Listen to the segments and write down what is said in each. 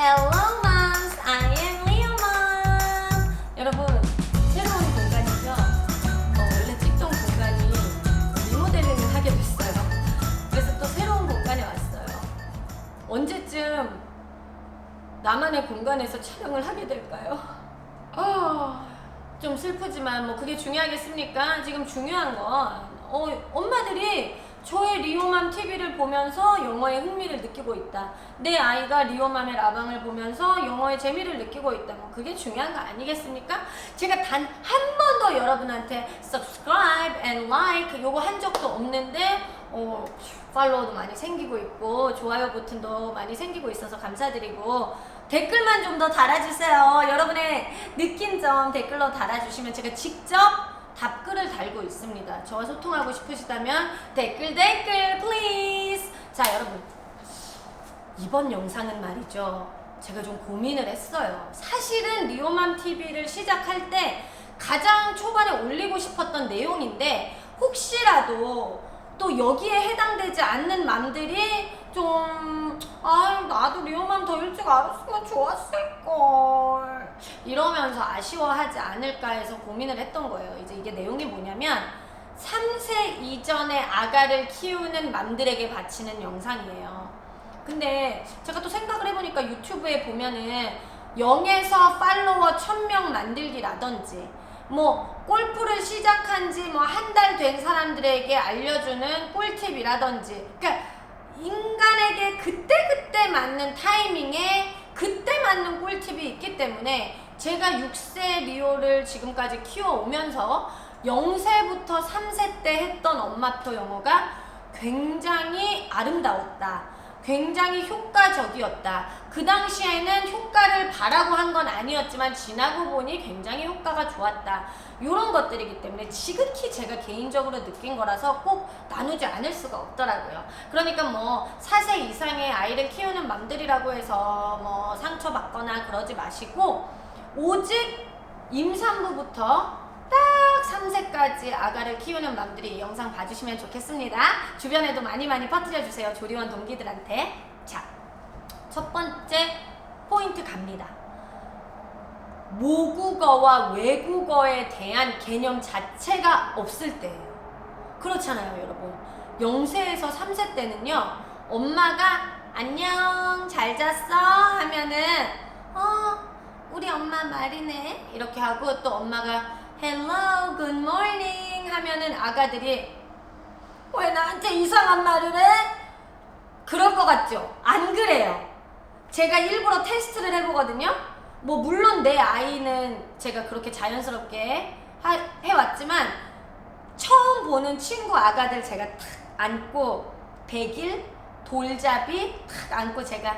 Hello moms, I am Leo mom. 여러분 새로운 공간이죠. 어, 원래 찍던 공간이 리모델링을 하게 됐어요. 그래서 또 새로운 공간에 왔어요. 언제쯤 나만의 공간에서 촬영을 하게 될까요? 아, 좀 슬프지만 뭐 그게 중요하겠습니까? 지금 중요한 건 어, 엄마들이 저의 리오맘 TV를 보면서 영어에 흥미를 느끼고 있다. 내 아이가 리오맘의 라방을 보면서 영어의 재미를 느끼고 있다. 뭐 그게 중요한 거 아니겠습니까? 제가 단 한 번도 여러분한테 subscribe and like 요거 한 적도 없는데 어, 팔로워도 많이 생기고 있고 좋아요 버튼도 많이 생기고 있어서 감사드리고 댓글만 좀 더 달아주세요. 여러분의 느낀 점 댓글로 달아주시면 제가 직접 답글을 달고 있습니다. 저와 소통하고 싶으시다면 댓글 댓글 please. 자 여러분 이번 영상은 말이죠. 제가 좀 고민을 했어요. 사실은 리오맘 TV를 시작할 때 가장 초반에 올리고 싶었던 내용인데 혹시라도 또 여기에 해당되지 않는 맘들이 좀, 아, 나도 리오맘 더 일찍 알았으면 좋았을걸. 이러면서 아쉬워하지 않을까 해서 고민을 했던 거예요. 이제 이게 내용이 뭐냐면, 3세 이전의 아가를 키우는 맘들에게 바치는 영상이에요. 근데 제가 또 생각을 해보니까 유튜브에 보면은 0에서 팔로워 1000명 만들기라든지 뭐 골프를 시작한 지 뭐 한 달 된 사람들에게 알려주는 꿀팁이라든지 그러니까 인간에게 그때그때 맞는 타이밍에 그때 맞는 꿀팁이 있기 때문에 제가 6세 리오를 지금까지 키워오면서 0세부터 3세 때 했던 엄마표 영어가 굉장히 아름다웠다. 굉장히 효과적이었다. 그 당시에는 효과를 바라고 한 건 아니었지만 지나고 보니 굉장히 효과가 좋았다. 이런 것들이기 때문에 지극히 제가 개인적으로 느낀 거라서 꼭 나누지 않을 수가 없더라고요. 그러니까 뭐 4세 이상의 아이를 키우는 맘들이라고 해서 뭐 상처받거나 그러지 마시고 오직 임산부부터 딱 3세까지 아가를 키우는 맘들이 이 영상 봐주시면 좋겠습니다. 주변에도 많이 많이 퍼뜨려주세요. 조리원 동기들한테. 자, 첫 번째 포인트 갑니다. 모국어와 외국어에 대한 개념 자체가 없을 때예요. 그렇잖아요, 여러분. 0세에서 3세 때는요, 엄마가 안녕, 잘 잤어? 하면은, 어, 우리 엄마 말이네. 이렇게 하고 또 엄마가 hello, good morning 하면은 아가들이 왜 나한테 이상한 말을 해? 그럴 것 같죠? 안 그래요. 제가 일부러 테스트를 해보거든요. 뭐 물론 내 아이는 제가 그렇게 자연스럽게 하- 해왔지만 처음 보는 친구 아가들 제가 탁 안고 백일 돌잡이 탁 안고 제가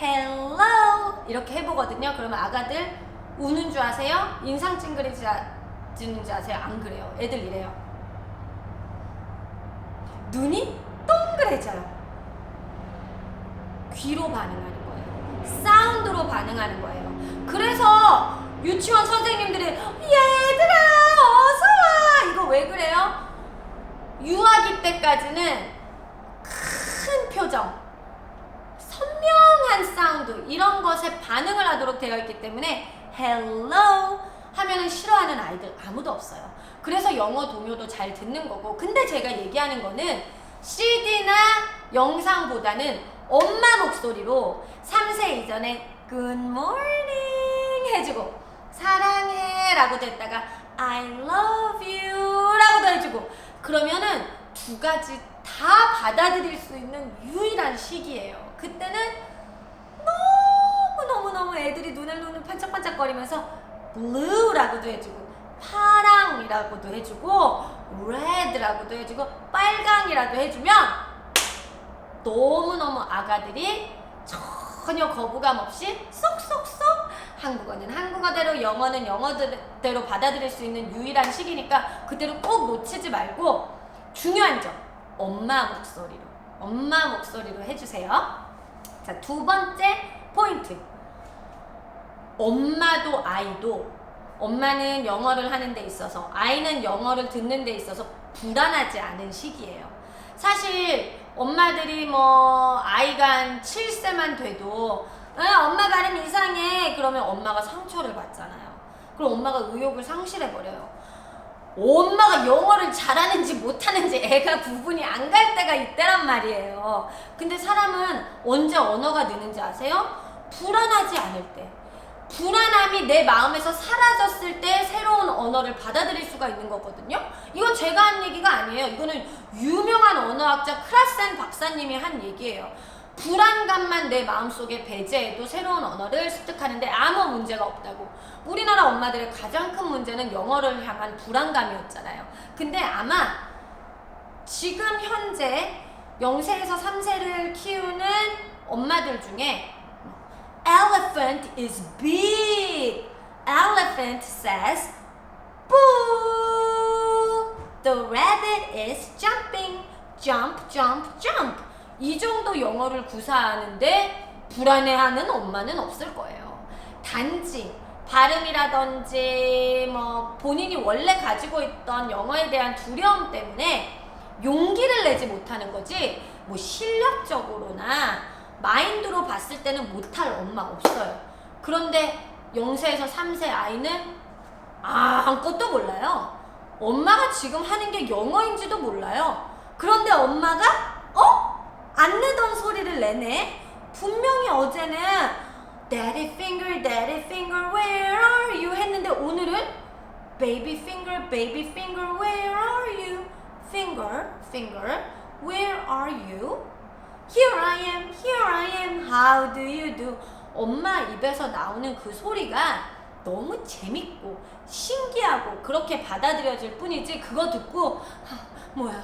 hello 이렇게 해보거든요. 그러면 아가들 우는 줄 아세요? 인상 찡그리지 지는 줄 아세요? 안 그래요. 애들 이래요. 눈이 동그래져요. 귀로 반응하는 거예요. 사운드로 반응하는 거예요. 그래서 유치원 선생님들이 얘들아 어서 와 이거 왜 그래요? 유아기 때까지는 큰 표정, 선명한 사운드 이런 것에 반응을 하도록 되어 있기 때문에 hello 하면은 싫어하는 아이들 아무도 없어요. 그래서 영어 동요도 잘 듣는 거고 근데 제가 얘기하는 거는 CD나 영상보다는 엄마 목소리로 3세 이전에 good morning 해주고 사랑해 라고도 했다가 I love you 라고도 해주고 그러면은 두 가지 다 받아들일 수 있는 유일한 시기예요. 그때는 너무너무너무 애들이 눈을 눈을 반짝반짝거리면서 blue라고도 해주고 파랑이라고도 해주고 red라고도 해주고 빨강이라도 해주면 너무너무 아가들이 전혀 거부감 없이 쏙쏙쏙 한국어는 한국어대로 영어는 영어대로 받아들일 수 있는 유일한 시기니까 그대로 꼭 놓치지 말고 중요한 점 엄마 목소리로 엄마 목소리로 해주세요. 자 두 번째 포인트 엄마도 아이도 엄마는 영어를 하는 데 있어서 아이는 영어를 듣는 데 있어서 불안하지 않은 시기예요. 사실 엄마들이 뭐 아이가 한 7세만 돼도 아, 엄마 발음 이상해. 그러면 엄마가 상처를 받잖아요. 그럼 엄마가 의욕을 상실해 버려요. 엄마가 영어를 잘하는지 못하는지 애가 구분이 안 갈 때가 있대란 말이에요. 근데 사람은 언제 언어가 느는지 아세요? 불안하지 않을 때. 불안함이 내 마음에서 사라졌을 때 새로운 언어를 받아들일 수가 있는 거거든요. 이건 제가 한 얘기가 아니에요. 이거는 유명한 언어학자 크라센 박사님이 한 얘기예요. 불안감만 내 마음속에 배제해도 새로운 언어를 습득하는데 아무 문제가 없다고. 우리나라 엄마들의 가장 큰 문제는 영어를 향한 불안감이었잖아요. 근데 아마 지금 현재 0세에서 3세를 키우는 엄마들 중에 Elephant is big. Elephant says boo. The rabbit is jumping. Jump, jump, jump. 이 정도 영어를 구사하는데 불안해하는 엄마는 없을 거예요. 단지 발음이라든지 뭐 본인이 원래 가지고 있던 영어에 대한 두려움 때문에 용기를 내지 못하는 거지 뭐 실력적으로나 마인드로 봤을 때는 못할 엄마 없어요. 그런데 0세에서 3세 아이는 아무것도 몰라요. 엄마가 지금 하는 게 영어인지도 몰라요. 그런데 엄마가 어? 안 내던 소리를 내네. 분명히 어제는 Daddy finger, Daddy finger, where are you? 했는데 오늘은 Baby finger, baby finger, where are you? Finger, finger, where are you? Here I am, here I am, how do you do? 엄마 입에서 나오는 그 소리가 너무 재밌고 신기하고 그렇게 받아들여질 뿐이지 그거 듣고 하, 뭐야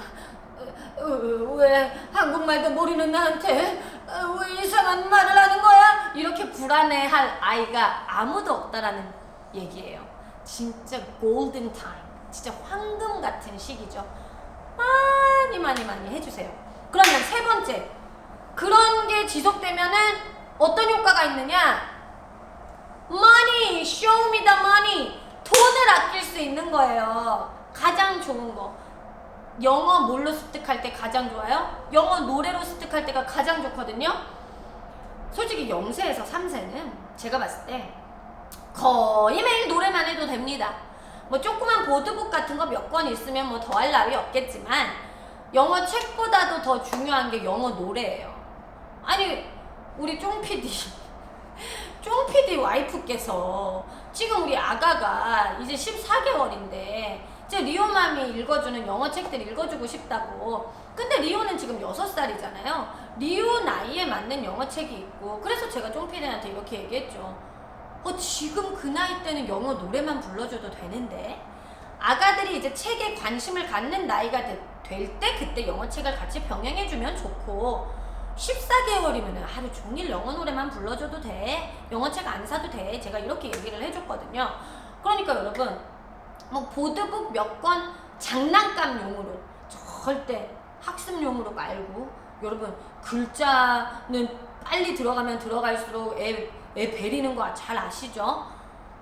왜 한국말도 모르는 나한테 어, 왜 이상한 말을 하는 거야? 이렇게 불안해할 아이가 아무도 없다라는 얘기예요. 진짜 골든 타임, 진짜 황금 같은 시기죠. 많이 많이 많이 해주세요. 그러면 세 번째 그런 게 지속되면은 어떤 효과가 있느냐? money, show me the money. 돈을 아낄 수 있는 거예요. 가장 좋은 거. 영어 뭘로 습득할 때 가장 좋아요? 영어 노래로 습득할 때가 가장 좋거든요. 솔직히 0세에서 3세는 제가 봤을 때 거의 매일 노래만 해도 됩니다. 뭐 조그만 보드북 같은 거 몇 권 있으면 뭐 더할 나위 없겠지만 영어 책보다도 더 중요한 게 영어 노래예요. 아니 우리 쫑 PD 쫑 PD 와이프께서 지금 우리 아가가 이제 14개월인데 이제 리오맘이 읽어주는 영어 책들 읽어주고 싶다고. 근데 리오는 지금 6살이잖아요. 리오 나이에 맞는 영어 책이 있고 그래서 제가 쫑 PD한테 이렇게 얘기했죠. 어 지금 그 나이 때는 영어 노래만 불러줘도 되는데? 아가들이 이제 책에 관심을 갖는 나이가 될때 그때 영어 책을 같이 병행해주면 좋고 14개월이면 하루 종일 영어 노래만 불러줘도 돼. 영어 책 안 사도 돼. 제가 이렇게 얘기를 해줬거든요. 그러니까 여러분, 뭐 보드북 몇 권 장난감용으로 절대 학습용으로 말고 여러분 글자는 빨리 들어가면 들어갈수록 애, 애 베리는 거 잘 아시죠?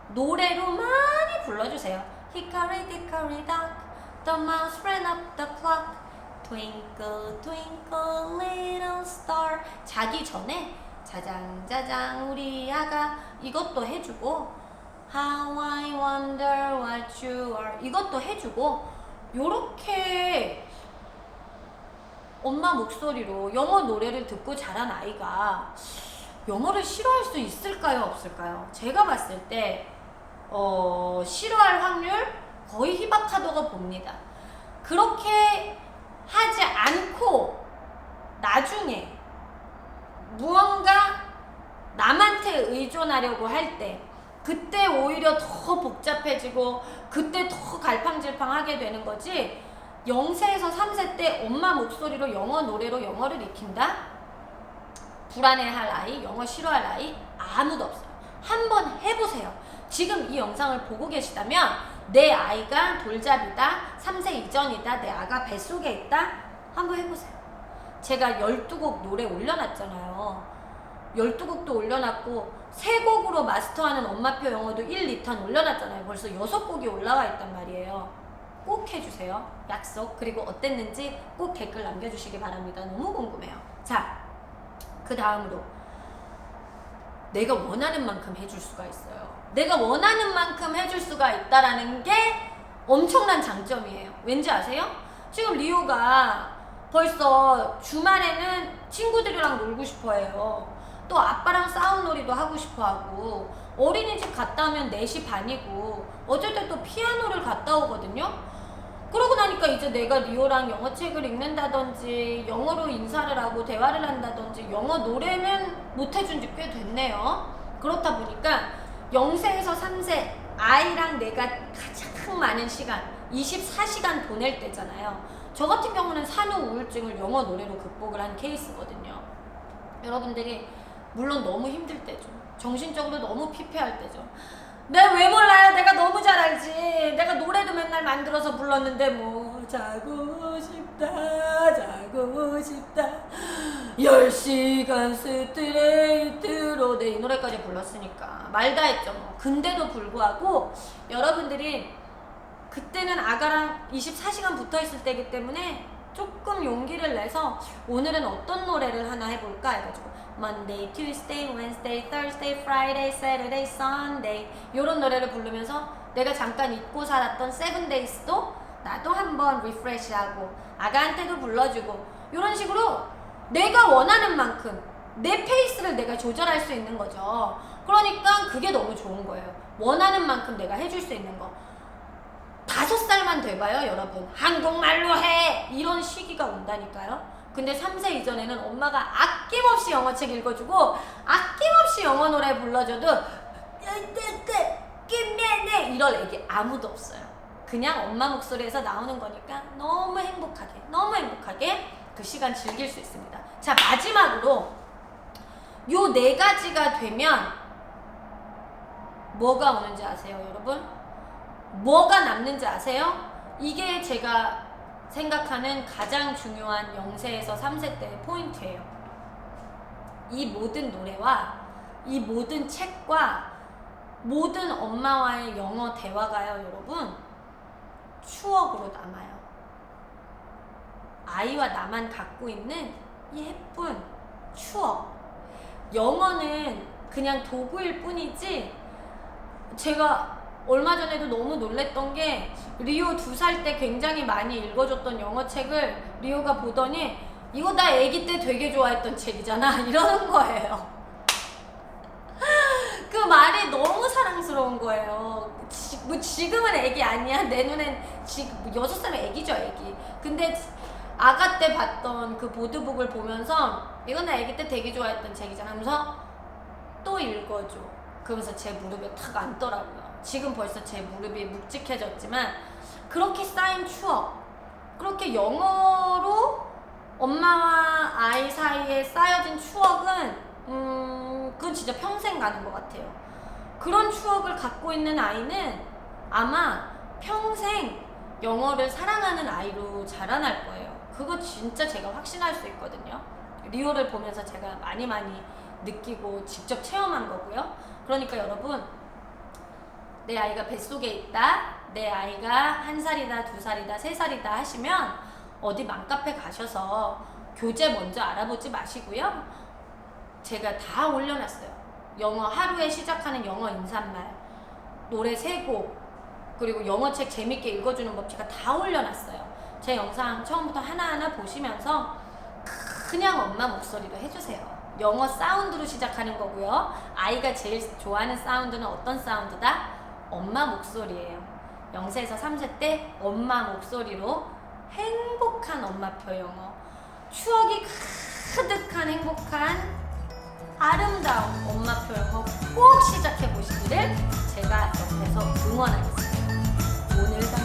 노래로 많이 불러주세요. Hickory dickory dock, the mouse ran up the clock. Twinkle twinkle little star 자기 전에 자장 자장 우리 아가 이것도 해주고 How I wonder what you are 이것도 해주고 요렇게 엄마 목소리로 영어 노래를 듣고 자란 아이가 영어를 싫어할 수 있을까요 없을까요? 제가 봤을 때 어, 싫어할 확률 거의 희박하다고 봅니다. 그렇게 하지 않고 나중에 무언가 남한테 의존하려고 할 때 그때 오히려 더 복잡해지고 그때 더 갈팡질팡하게 되는 거지 0세에서 3세 때 엄마 목소리로 영어 노래로 영어를 익힌다? 불안해할 아이, 영어 싫어할 아이 아무도 없어요. 한번 해보세요. 지금 이 영상을 보고 계시다면 내 아이가 돌잡이다, 3세 이전이다, 내 아가 뱃속에 있다? 한번 해보세요. 제가 12곡 노래 올려놨잖아요. 12곡도 올려놨고, 3곡으로 마스터하는 엄마표 영어도 1, 2탄 올려놨잖아요. 벌써 6곡이 올라와 있단 말이에요. 꼭 해주세요. 약속. 그리고 어땠는지 꼭 댓글 남겨주시기 바랍니다. 너무 궁금해요. 자, 그 다음으로. 내가 원하는 만큼 해줄 수가 있어요. 내가 원하는 만큼 해줄 수가 있다라는 게 엄청난 장점이에요. 왠지 아세요? 지금 리오가 벌써 주말에는 친구들이랑 놀고 싶어 해요. 또 아빠랑 싸움 놀이도 하고 싶어 하고 어린이집 갔다 오면 4시 반이고 어쩔 때 또 피아노를 갔다 오거든요. 그러고 나니까 이제 내가 리오랑 영어 책을 읽는다든지 영어로 인사를 하고 대화를 한다든지 영어 노래는 못 해준 지 꽤 됐네요. 그렇다 보니까 0세에서 3세 아이랑 내가 가장 많은 시간 24시간 보낼 때잖아요. 저 같은 경우는 산후 우울증을 영어 노래로 극복을 한 케이스거든요. 여러분들이 물론 너무 힘들 때죠. 정신적으로 너무 피폐할 때죠. 내가 왜 몰라요? 내가 너무 잘 알지. 내가 노래도 맨날 만들어서 불렀는데 뭐 자고 싶다 자고 싶다 10시간 스트레이트로 내 이 노래까지 불렀으니까 말 다 했죠 뭐. 근데도 불구하고 여러분들이 그때는 아가랑 24시간 붙어 있을 때이기 때문에 조금 용기를 내서 오늘은 어떤 노래를 하나 해볼까 해가지고 Monday, Tuesday, Wednesday, Thursday, Friday, Saturday, Sunday 이런 노래를 부르면서 내가 잠깐 잊고 살았던 Seven Days도 나도 한번 리프레시하고 아가한테도 불러주고 이런 식으로 내가 원하는 만큼 내 페이스를 내가 조절할 수 있는 거죠. 그러니까 그게 너무 좋은 거예요. 원하는 만큼 내가 해줄 수 있는 거. 다섯 살만 돼봐요, 여러분. 한국말로 해! 이런 시기가 온다니까요. 근데 3세 이전에는 엄마가 아낌없이 영어책 읽어주고, 아낌없이 영어 노래 불러줘도, 끝내내! 이럴 애기 아무도 없어요. 그냥 엄마 목소리에서 나오는 거니까 너무 행복하게, 너무 행복하게 그 시간 즐길 수 있습니다. 자, 마지막으로, 요 네 가지가 되면, 뭐가 오는지 아세요, 여러분? 뭐가 남는지 아세요? 이게 제가 생각하는 가장 중요한 0세에서 3세 때의 포인트예요. 이 모든 노래와 이 모든 책과 모든 엄마와의 영어 대화가요, 여러분, 추억으로 남아요. 아이와 나만 갖고 있는 이 예쁜 추억. 영어는 그냥 도구일 뿐이지, 제가 얼마 전에도 너무 놀랬던 게 리오 두 살 때 굉장히 많이 읽어줬던 영어 책을 리오가 보더니 이거 나 아기 때 되게 좋아했던 책이잖아 이러는 거예요. 그 말이 너무 사랑스러운 거예요. 지, 뭐 지금은 애기 아니야. 내 눈엔 지금 뭐 여섯 살은 애기죠, 애기. 근데 아가 때 봤던 그 보드북을 보면서 이건 나 애기 때 되게 좋아했던 책이잖아. 하면서 또 읽어줘. 그러면서 제 무릎에 탁 앉더라고요. 지금 벌써 제 무릎이 묵직해졌지만 그렇게 쌓인 추억, 그렇게 영어로 엄마와 아이 사이에 쌓여진 추억은 음 그건 진짜 평생 가는 것 같아요. 그런 추억을 갖고 있는 아이는 아마 평생 영어를 사랑하는 아이로 자라날 거예요. 그거 진짜 제가 확신할 수 있거든요. 리오를 보면서 제가 많이 많이 느끼고 직접 체험한 거고요. 그러니까 여러분 내 아이가 뱃속에 있다. 내 아이가 한 살이다, 두 살이다, 세 살이다 하시면 어디 맘카페 가셔서 교재 먼저 알아보지 마시고요. 제가 다 올려놨어요. 영어 하루에 시작하는 영어 인사말, 노래 세 곡, 그리고 영어책 재밌게 읽어주는 법 제가 다 올려놨어요. 제 영상 처음부터 하나하나 보시면서 그냥 엄마 목소리로 해주세요. 영어 사운드로 시작하는 거고요. 아이가 제일 좋아하는 사운드는 어떤 사운드다? 엄마 목소리예요. 0세에서 3세 때 엄마 목소리로 행복한 엄마표 영어. 추억이 가득한 행복한 아름다운 엄마표 영어 꼭 시작해 보시기를 제가 옆에서 응원하겠습니다.